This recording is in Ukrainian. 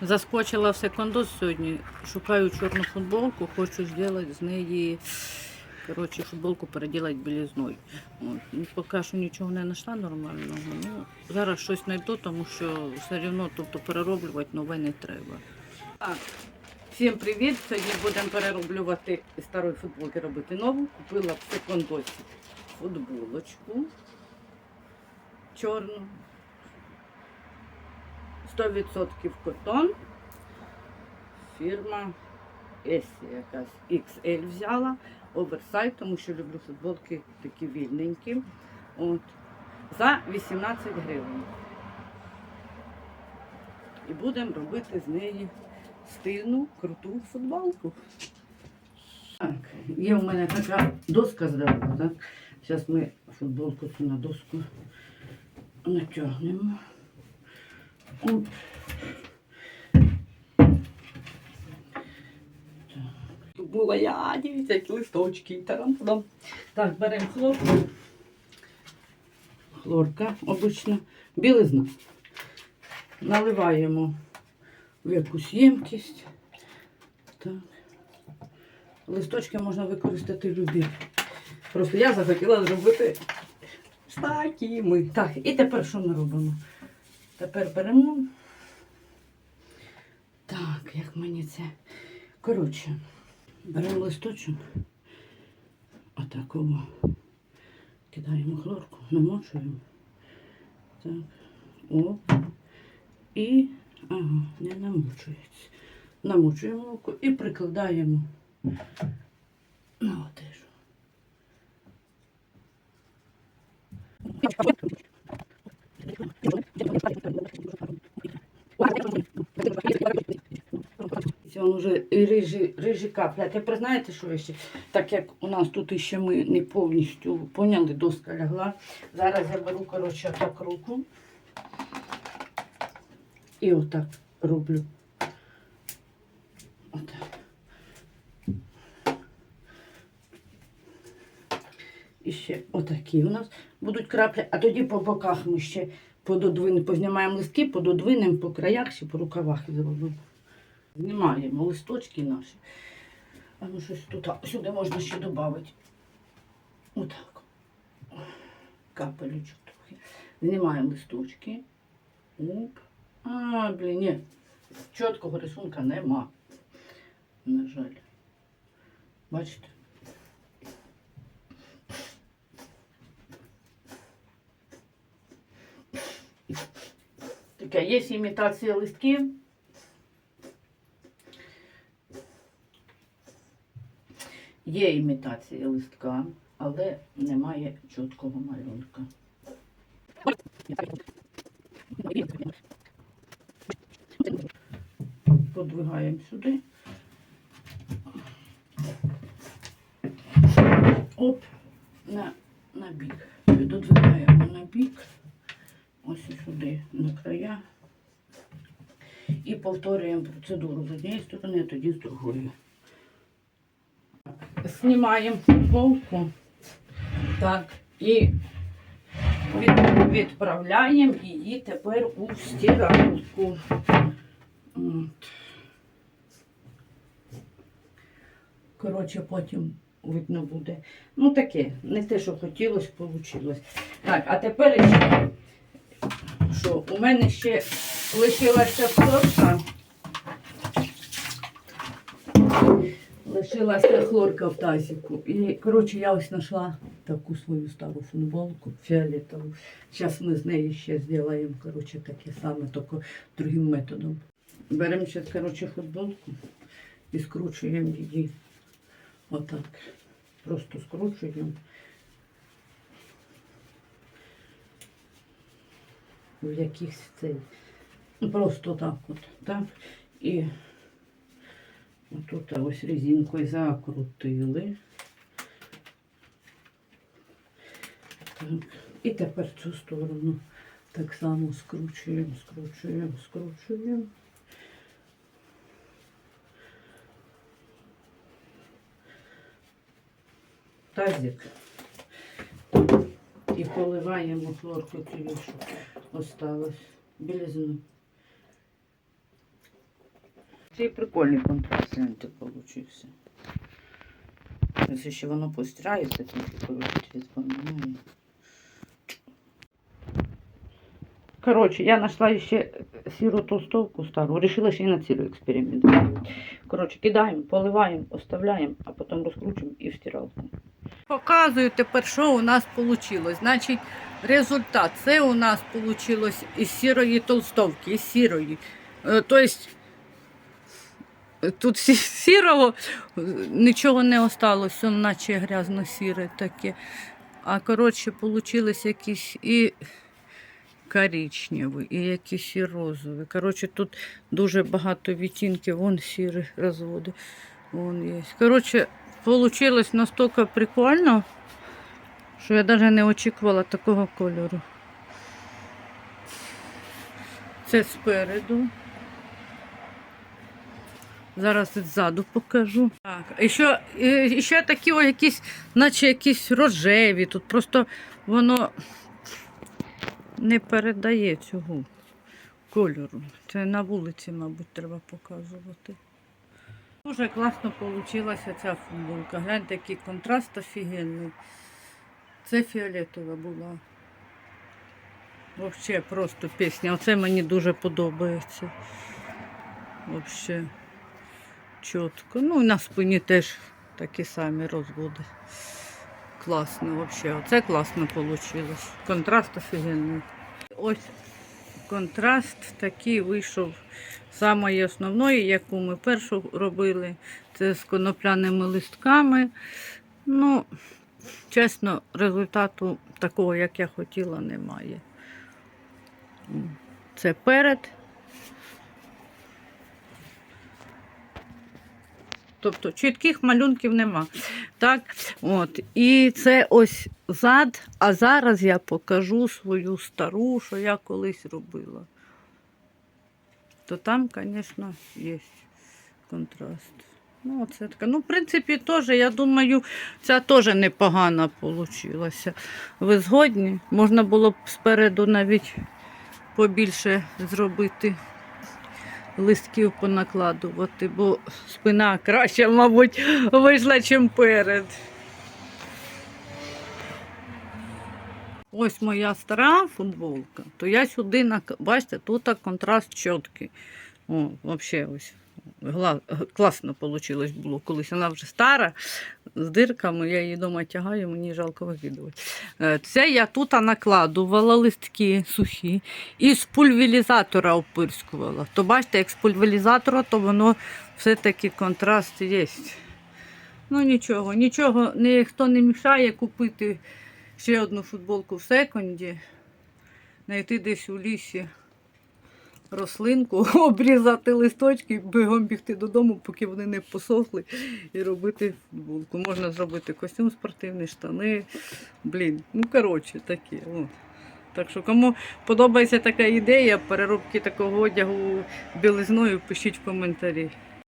Заскочила в секондос сьогодні. Шукаю чорну футболку, хочу зробити з неї коротше, футболку переділати білізною. От. Ну, поки що нічого не знайшла нормального. Ну, зараз щось знайду, тому що все одно тобто, перероблювати нове не треба. Так, всім привіт! Сьогодні будемо перероблювати старої футболки робити нову. Купила в секондосі футболочку чорну. 100% котон. Фірма Есі якась XL взяла. Оверсайз, тому що люблю футболки такі вільненькі. От. За 18 гривень. І будемо робити з неї стильну, круту футболку. Так, є у мене така доска здорова. Зараз ми футболку цю на доску натягнемо. Тут була я, дивіться, які листочки, тарам Так, беремо хлорку. Хлорка обична, білизна. Наливаємо в якусь ємкість. Так. Листочки можна використати любі. Просто я захотіла зробити такими. Так, і тепер що ми робимо? Тепер беремо. Так, як мені це. Коротше, беремо листочок. Отакого. Кидаємо хлорку, намочуємо. Так. Оп. І ага, не намочується. Намочуємо руку і прикладаємо на одежу. Це він вже рижі, рижі капля. Тепер знаєте, що ще? Так як у нас тут ще ми не повністю поняли, доска лягла. Зараз я беру, коротше, так руку. І отак роблю. Отак. І ще отакі у нас будуть краплі, а тоді по боках ми ще пододвинемо, познімаємо листки, пододвинемо по краях, ще по рукавах зробимо. Знімаємо листочки наші. А ну щось тут сюди можна ще додати. Отак. Капелючок трохи. Знімаємо листочки. Оп. А, блін, ні. Чіткого рисунка нема. На жаль. Бачите? Таке, є імітація листків. Є імітація листка, але немає чіткого малюнка. Подвигаємо сюди. Оп, на, на бік. Додвигаємо на бік. Ось сюди на края. І повторюємо процедуру з однієї сторони, а тоді з другої. Знімаємо футболку. Так, і від- відправляємо її тепер у стиралку. От. Коротше, потім видно буде. Ну таке, не те, що хотілося, вийшло. Так, а тепер що у мене ще лишилася хлорка. Лишилася хлорка в тазику. І, коротше, я ось знайшла таку свою стару футболку фіолетову. Зараз ми з неї ще зробимо, коротше, таке саме, тільки другим методом. Беремо зараз, коротше, футболку і скручуємо її отак. Просто скручуємо. В якихось цей. Просто так от, так. І тут ось резинкою закрутили. Так. І тепер цю сторону так само скручуємо, скручуємо, скручуємо. Тазик. І поливаємо хлорку що осталось білизну. Це прикольний контраст, получився. Якщо ще воно постирається, тільки коротше цвіт поміняє. Коротше, я знайшла ще сіру толстовку стару. Решила ще й на сіру експеримент. Коротше, кидаємо, поливаємо, оставляємо, а потім розкручуємо і в стиралку. Показую тепер, що у нас вийшло. Значить, результат. Це у нас вийшло із сірої толстовки, із сірої. Тобто тут сірого нічого не осталось, он наче грязно-сіре таке. А коротше, вийшло якісь і коричневий, і якісь і розові. Коротше, тут дуже багато відтінків, вон сірі розводи. Вон є. Коротше, вийшло настільки прикольно, що я навіть не очікувала такого кольору. Це спереду. Зараз ззаду покажу. Так, і ще, і ще такі о, якісь, наче якісь рожеві. Тут просто воно не передає цього кольору. Це на вулиці, мабуть, треба показувати. Дуже класно вийшла ця футболка. Гляньте, який контраст офігенний. Це фіолетова була. Взагалі просто пісня. Оце мені дуже подобається. Взагалі чітко. Ну і на спині теж такі самі розводи. Класно взагалі. Оце класно вийшло. Контраст офігенний. Ось контраст такий вийшов самої основної, яку ми першу робили. Це з конопляними листками. Ну, чесно, результату такого, як я хотіла, немає. Це перед. Тобто чітких малюнків нема. Так, от. І це ось зад, а зараз я покажу свою стару, що я колись робила. То там, звісно, є контраст. Ну, оце така. Ну, в принципі, теж, я думаю, ця теж непогана вийшла. Ви згодні? Можна було б спереду навіть побільше зробити листків понакладувати, бо спина краще, мабуть, вийшла, чим перед. Ось моя стара футболка, то я сюди, бачите, тут контраст чіткий. О, взагалі ось. Класно вийшло було колись. Вона вже стара, з дирками, я її вдома тягаю, мені жалко викидувати. Е, Це я тут накладувала листки сухі і з пульверізатора опирскувала. То бачите, як з пульверізатора, то воно все-таки контраст є. Ну нічого, нічого, ніхто не мішає купити ще одну футболку в секонді, знайти десь у лісі рослинку, обрізати листочки, бігом бігти додому, поки вони не посохли, і робити футболку. Можна зробити костюм спортивний, штани. Блін, ну коротше, такі. О. Так що, кому подобається така ідея переробки такого одягу білизною, пишіть в коментарі.